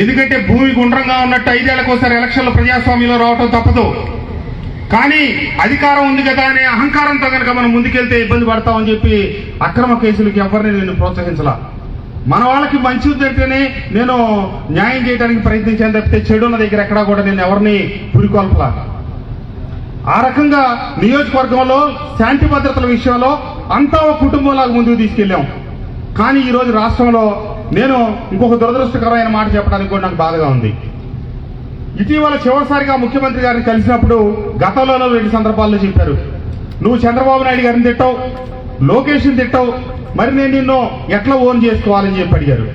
ఎందుకంటే భూమి గుండ్రంగా ఉన్నట్టు ఐదేళ్ళకోసారి ఎలక్షన్లు ప్రజాస్వామ్యంలో రావటం తప్పదు. కానీ అధికారం ఉంది కదా అనే అహంకారంతో కనుక మనం ముందుకెళ్తే ఇబ్బంది పడతామని చెప్పి అక్రమ కేసులకు ఎవరిని నేను ప్రోత్సహించలా. మన వాళ్ళకి మంచి జరిగితేనే నేను న్యాయం చేయడానికి ప్రయత్నించాను తప్పితే చెడున్న దగ్గర ఎక్కడా కూడా నేను ఎవరిని పురికొల్పలా. ఆ రకంగా నియోజకవర్గంలో శాంతి భద్రతల విషయంలో అంతా ఒక కుటుంబంలాగా ముందుకు తీసుకెళ్ళాం. కానీ ఈరోజు రాష్ట్రంలో నేను ఇంకొక దురదృష్టకరమైన మాట చెప్పడానికి కూడా నాకు బాధగా ఉంది. ఇటీవల చివరిసారిగా ముఖ్యమంత్రి గారిని కలిసినప్పుడు గతంలో రెండు సందర్భాల్లో చెప్పారు. నువ్వు చంద్రబాబు నాయుడు గారిని తిట్టావు లోకేష్ని తిట్టావు మరి నేను నిన్ను ఎట్లా ఓన్ చేసుకోవాలని చెప్పి అడిగారు.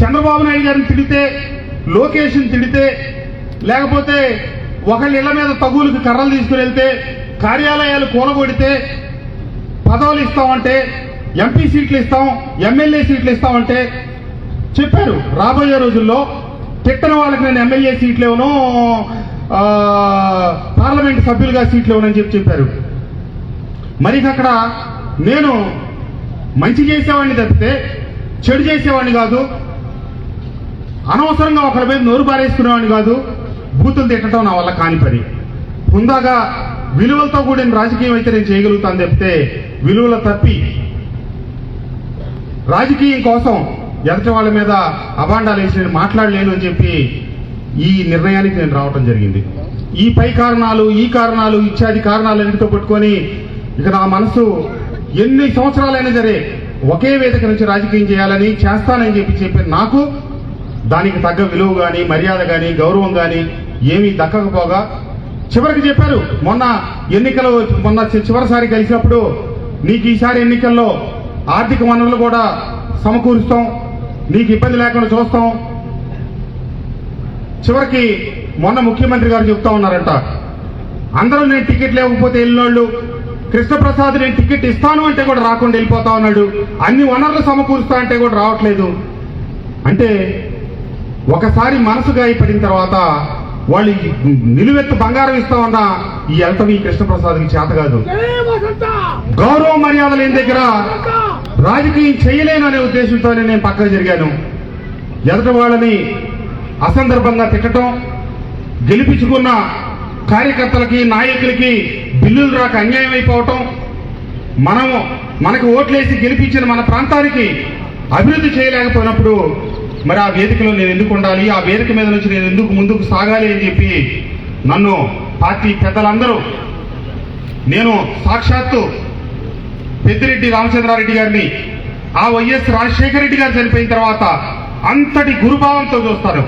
చంద్రబాబు నాయుడు గారిని తిడితే లోకేష్ని తిడితే లేకపోతే ఒకళ్ళ ఇళ్ళ మీద తగులకు కర్రలు తీసుకుని వెళ్తే కార్యాలయాలు కూలగొడితే పదవులు ఇస్తామంటే ఎంపీ సీట్లు ఇస్తాం ఎమ్మెల్యే సీట్లు ఇస్తామంటే చెప్పారు. రాబోయే రోజుల్లో తిట్టని వాళ్ళకి నేను ఎమ్మెల్యే సీట్లు ఇవ్వను పార్లమెంట్ సభ్యులుగా సీట్లు ఇవ్వనని చెప్పి చెప్పారు. మరి అక్కడ నేను మంచి చేసేవాడిని తప్పితే చెడు చేసేవాడిని కాదు అనవసరంగా ఒకరి మీద నోరు పారేసుకునేవాడిని కాదు బూతులు తిట్టడం నా వల్ల కాని పని. హుందాగా విలువలతో కూడిన రాజకీయం అయితే నేను చేయగలుగుతాను తప్పితే విలువల తప్పి రాజకీయం కోసం ఎదటి వాళ్ళ మీద అభాండాలు వేసి నేను మాట్లాడలేను అని చెప్పి ఈ నిర్ణయానికి నేను రావటం జరిగింది. ఈ పై కారణాలు ఈ కారణాలు ఇత్యాది కారణాలు ఎన్నిటితో పెట్టుకొని ఇక నా మనసు ఎన్ని సంవత్సరాలైనా సరే ఒకే వేదిక నుంచి రాజకీయం చేయాలని చేస్తానని చెప్పి చెప్పి నాకు దానికి తగ్గ విలువ కానీ మర్యాద కానీ గౌరవం కానీ ఏమీ దక్కకపోగా చివరికి చెప్పారు. మొన్న ఎన్నికలు మొన్న చివరిసారి కలిసినప్పుడు నీకు ఈసారి ఎన్నికల్లో ఆర్థిక వనరులు కూడా సమకూరుస్తాం. నీకు ఇబ్బంది లేకుండా చూస్తాం. చివరికి మొన్న ముఖ్యమంత్రి గారు చెప్తా ఉన్నారంట. అందరూ నేను టికెట్ లేకపోతే వెళ్ళినోళ్ళు కృష్ణప్రసాద్ నేను టికెట్ ఇస్తాను అంటే కూడా రాకుండా వెళ్ళిపోతా ఉన్నాడు. అన్ని వనరులు సమకూరుస్తా అంటే కూడా రావట్లేదు. అంటే ఒకసారి మనసు గాయపడిన తర్వాత వాళ్ళు నిలువెత్తు బంగారం ఇస్తామన్నా ఈ ఈ కృష్ణప్రసాద్కి చేత కాదు. గౌరవ మర్యాద లేని దగ్గర రాజకీయం చేయలేను అనే ఉద్దేశంతోనే నేను పక్కన జరిగాను. ఎదుటి వాళ్ళని అసందర్భంగా తిట్టడం గెలిపించుకున్న కార్యకర్తలకి నాయకులకి బిల్లులు రాక అన్యాయం అయిపోవటం మనము మనకు ఓట్లేసి గెలిపించిన మన ప్రాంతానికి అభివృద్ధి చేయలేకపోయినప్పుడు మరి ఆ వేదికలో నేను ఎందుకు ఉండాలి ఆ వేదిక మీద నుంచి నేను ఎందుకు ముందుకు సాగాలి అని చెప్పి నన్ను పార్టీ పెద్దలందరూ నేను సాక్షాత్తు పెద్దిరెడ్డి రామచంద్రారెడ్డి గారిని ఆ వైఎస్ రాజశేఖర రెడ్డి గారు చనిపోయిన తర్వాత అంతటి గురుభావంతో చూస్తారు.